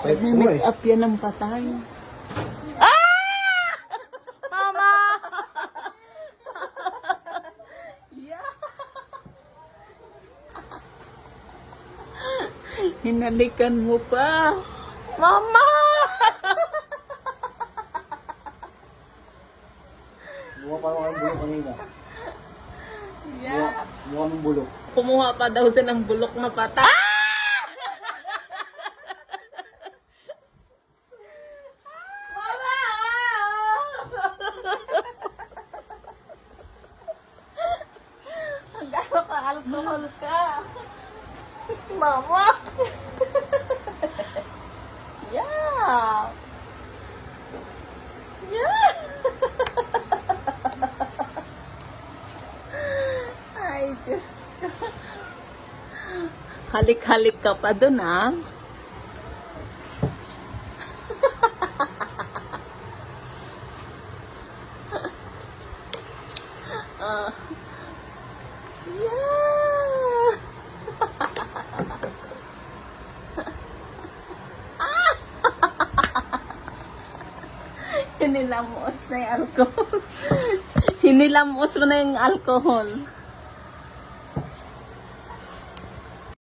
May po make eh. up yan ng patay. Ah! Mama! yeah. Hinalikan mo pa. Mama! Mukha pa ako ang bulok kanina. yeah. Mukha mong bulok. Kumuha pa daw siya ng bulok na patay. Mama! Gano'n ka alcohol ka? Mama! yeah! Yeah! Ay, Diyos ko. Halik-halik ka pa dun, ah. Ah. yeah! Hinilamos na yung alcohol. Hinilamos mo na yung alcohol.